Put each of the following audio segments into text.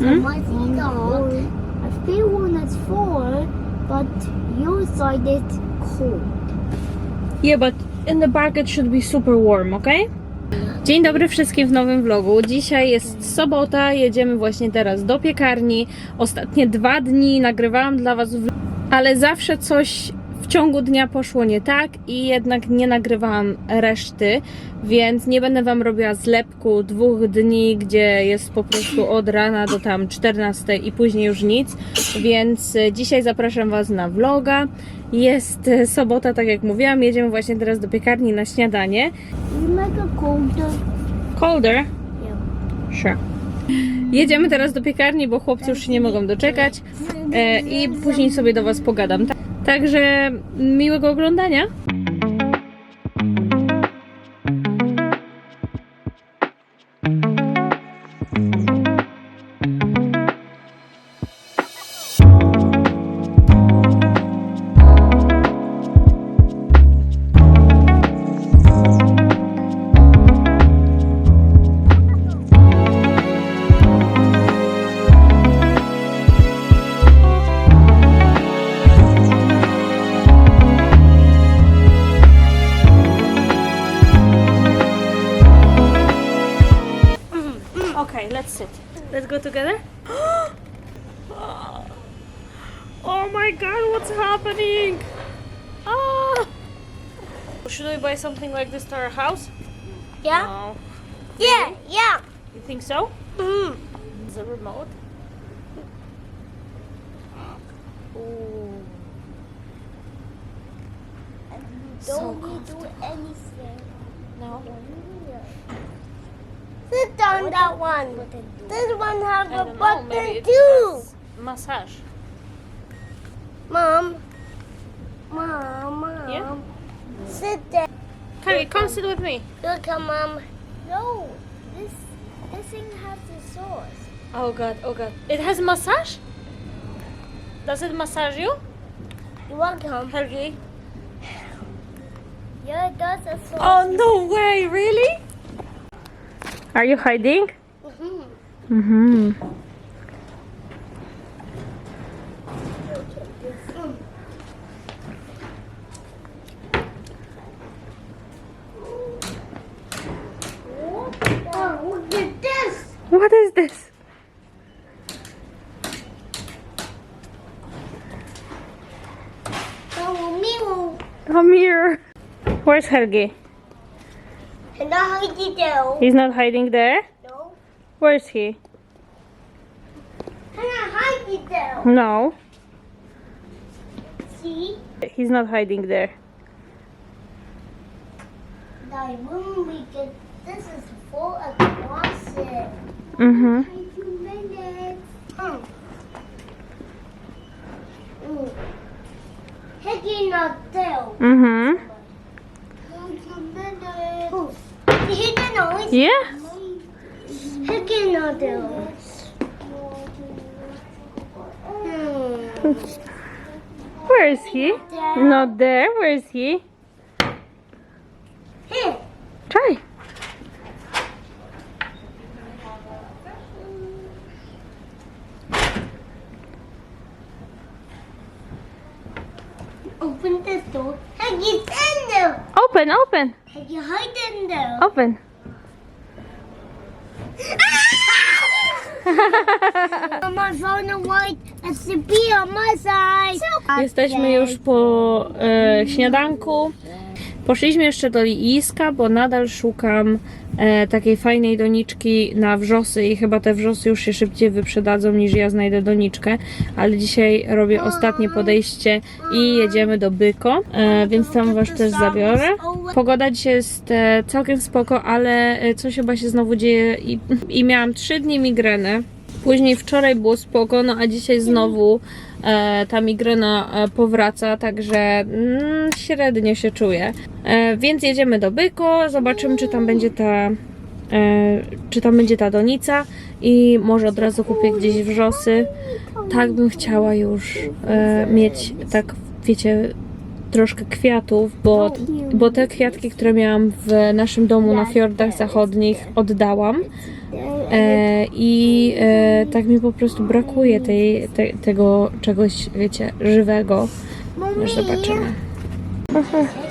My feet are. I feel one that's four, but your side is cold. Yeah, but in the back it should be super warm, okay? Dzień dobry wszystkim w nowym vlogu. Dzisiaj jest sobota, jedziemy właśnie teraz do piekarni. Ostatnie dwa dni nagrywałam dla Was, ale zawsze coś ciągu dnia poszło nie tak i jednak nie nagrywałam reszty, więc nie będę Wam robiła zlepku dwóch dni, gdzie jest po prostu od rana do tam 14 i później już nic, więc e, dzisiaj zapraszam Was na vloga. Jest e, sobota, tak jak mówiłam, jedziemy właśnie teraz do piekarni na śniadanie. You make a colder. Colder? Yeah. Sure. Jedziemy teraz do piekarni, bo chłopcy już się nie mogą doczekać e, i później sobie do Was pogadam. Ta- Także miłego oglądania. God, what's happening? Ah! Should we buy something like this to our house? Yeah? No. Yeah, yeah. You think so? Mm. The remote. Ooh. So Don't we do anything? No. Sit down that one. This one has I a don't know. Maybe button it too. massage. Mom. Mom, mom. Yeah? Sit there. Carrie, come sit with me. Look at mom. No, this this thing has a sauce. Oh god, oh god. It has massage? Does it massage you? You're welcome. Helgi? Yeah, it does a sauce. Oh no way, really? Are you hiding? Mhm. Mm-hmm. Is this? Oh, me. A mirror. Where's Helgi? And I hide it down. He's not hiding there. No. Where's he? And I hide it down. No, See? he's not hiding there. Now, when we get this is full of glasses. Mm-hmm. Minutes. Mm. Hickey not. Mm-hmm. Two minutes. You hear the noise? Yeah. Hickey not there. Hmm. Where is he? Not there. Where is he? Here. Try. Open this door. Hickey's in there. Open, open, Hickey hide in there. open. Mama found a white that's the bee on my side. Jesteśmy już po e, śniadanku. Poszliśmy jeszcze do Liiska, bo nadal szukam e, takiej fajnej doniczki na wrzosy i chyba te wrzosy już się szybciej wyprzedadzą niż ja znajdę doniczkę, ale dzisiaj robię ostatnie podejście i jedziemy do Byko, e, więc tam was też zabiorę. Pogoda dzisiaj jest e, całkiem spoko, ale e, coś chyba się znowu dzieje i, i miałam 3 dni migreny. Później wczoraj było spoko, no a dzisiaj znowu ta migrena e, powraca, także mm, średnio się czuję. E, więc jedziemy do Byko, zobaczymy czy tam będzie ta e, czy tam będzie ta donica i może od razu kupię gdzieś wrzosy. Tak bym chciała już e, mieć tak, wiecie, troszkę kwiatów, bo, bo te kwiatki, które miałam w naszym domu na fiordach zachodnich oddałam. E, I e, tak mi po prostu brakuje tej, te, tego czegoś, wiecie, żywego. Już zobaczymy.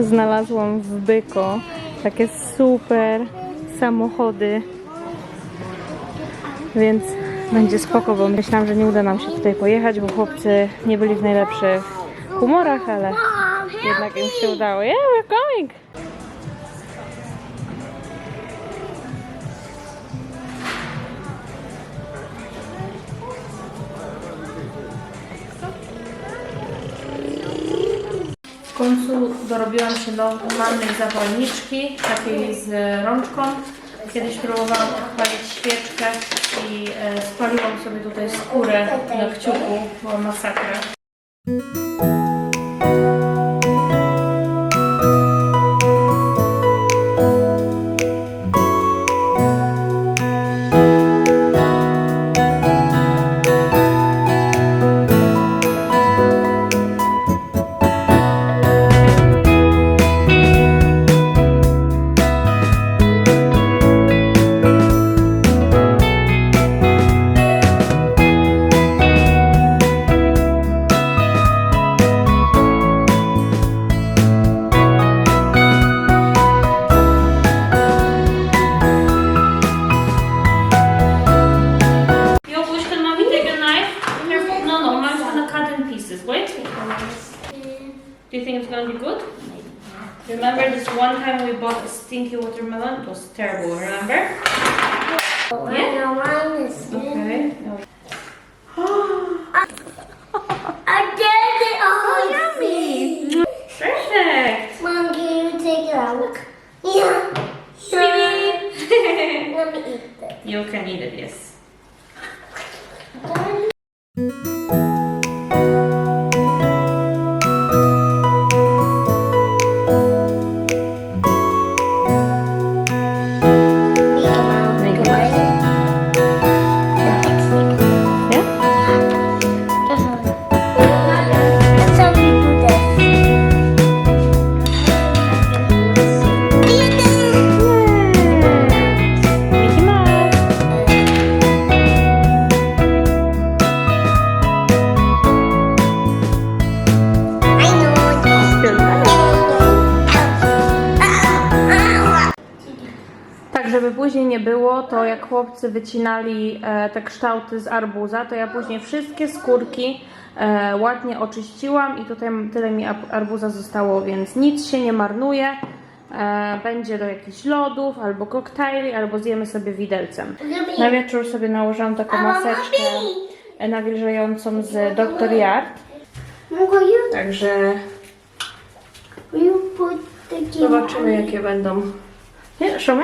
Znalazłam w Byko takie super samochody, więc będzie spoko, bo myślałam, że nie uda nam się tutaj pojechać, bo chłopcy nie byli w najlepszych humorach, ale jednak im się udało. Yeah, we're going! Końcu dorobiłam się do mannej zapalniczki, takiej z rączką. Kiedyś próbowałam odpalić świeczkę i e, spaliłam sobie tutaj skórę na kciuku, była masakra. You think it's gonna be good? Remember this one time we bought a stinky watermelon? It was terrible, remember? Yeah. mine is Okay. No. I did it! Oh, yummy! Perfect! Mom, can you take it out? Yeah. Sweet. Let me eat this. you can eat it, yes. Żeby później nie było, to jak chłopcy wycinali e, te kształty z arbuza, to ja później wszystkie skórki e, ładnie oczyściłam i tutaj tyle mi arbuza zostało, więc nic się nie marnuje. E, będzie do jakichś lodów, albo koktajli, albo zjemy sobie widelcem. Na wieczór sobie nałożyłam taką maseczkę nawilżającą z Dr. Yard, także zobaczymy jakie będą. Nie, show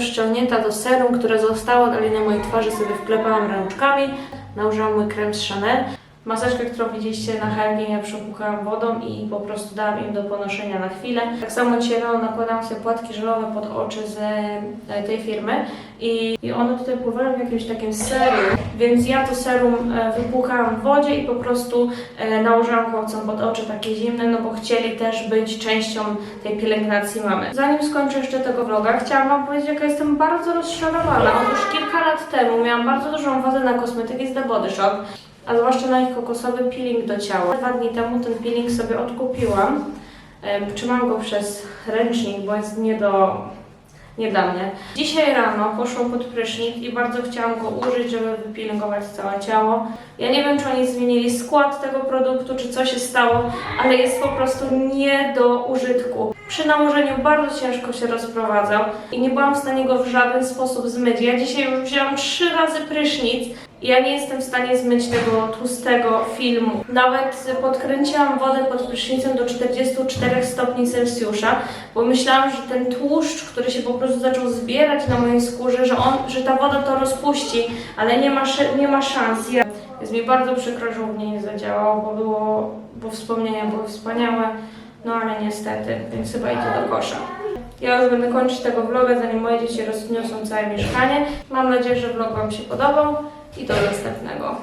Ściągnięta do serum, które zostało dalej na mojej twarzy sobie wklepałam rączkami. Nałożyłam mój krem z Chanel. Maseczkę, którą widzieliście na Helgi, ja przepłukałam wodą i po prostu dałam im do ponoszenia na chwilę. Tak samo dzisiaj nakładałam sobie płatki żelowe pod oczy z e, tej firmy i, i one tutaj pływają w jakimś takim serum, więc ja to serum e, wypłukałam w wodzie i po prostu e, nałożyłam chłopcom pod oczy takie zimne, no bo chcieli też być częścią tej pielęgnacji mamy. Zanim skończę jeszcze tego vloga, chciałam Wam powiedzieć, jaka jestem bardzo rozczarowana. Otóż kilka lat temu miałam bardzo dużą wazę na kosmetyki z The Body Shop, a zwłaszcza na ich kokosowy peeling do ciała. Dwa dni temu ten peeling sobie odkupiłam. Trzymam go przez ręcznik, bo jest nie do... nie dla mnie. Dzisiaj rano poszłam pod prysznic i bardzo chciałam go użyć, żeby wypielęgować całe ciało. Ja nie wiem, czy oni zmienili skład tego produktu, czy co się stało, ale jest po prostu nie do użytku. Przy nałożeniu bardzo ciężko się rozprowadzał i nie byłam w stanie go w żaden sposób zmyć. Ja dzisiaj wzięłam trzy razy prysznic ja nie jestem w stanie zmyć tego tłustego filmu. Nawet podkręciłam wodę pod prysznicem do 44 stopni Celsjusza, bo myślałam, że ten tłuszcz, który się po prostu zaczął zbierać na mojej skórze, że, on, że ta woda to rozpuści, ale nie ma, nie ma szans. Ja, jest mi bardzo przykro, że u mnie nie zadziałało, bo, było, bo wspomnienia były wspaniałe, no ale niestety, więc chyba idzie do kosza. Ja już będę kończyć tego vloga, zanim moje dzieci rozniosą całe mieszkanie. Mam nadzieję, że vlog Wam się podobał i do następnego.